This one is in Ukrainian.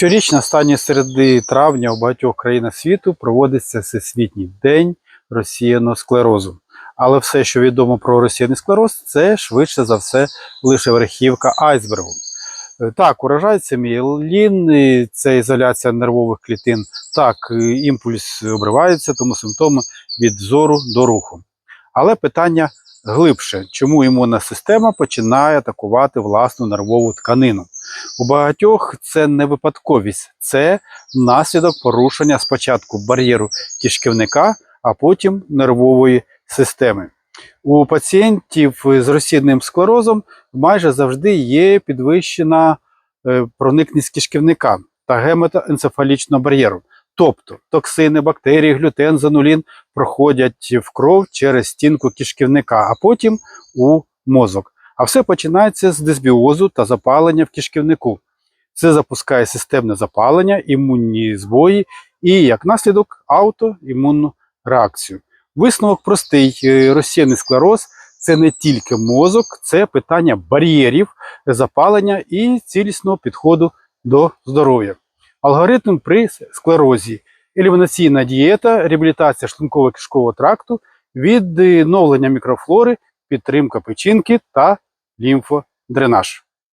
Щорічно останньої середи травня у багатьох країнах світу проводиться Всесвітній день розсіяного склерозу. Але все, що відомо про розсіяний склероз, це швидше за все лише верхівка айсбергу. Е, Так, уражається мієлін, це ізоляція нервових клітин. Так, е, імпульс обривається, тому симптоми від зору до руху. Але питання глибше, чому імунна система починає атакувати власну нервову тканину? У багатьох це не випадковість, це наслідок порушення спочатку бар'єру кишківника, а потім нервової системи. У пацієнтів з розсідним склерозом майже завжди є підвищена е, проникність кишківника та гематоенцефалічного бар'єру. Тобто токсини, бактерії, глютен, занулін проходять в кров через стінку кишківника, а потім у мозок. А все починається з дисбіозу та запалення в кишківнику. Це запускає системне запалення, імунні збої і, як наслідок, аутоімунну реакцію. Висновок простий: Е, розсіяний склероз це не тільки мозок, це питання бар'єрів, запалення і цілісного підходу до здоров'я. Алгоритм при склерозі, елімінаційна дієта, реабілітація шлунково-кишкового тракту, відновлення мікрофлори, підтримка печінки та лімфодренаж.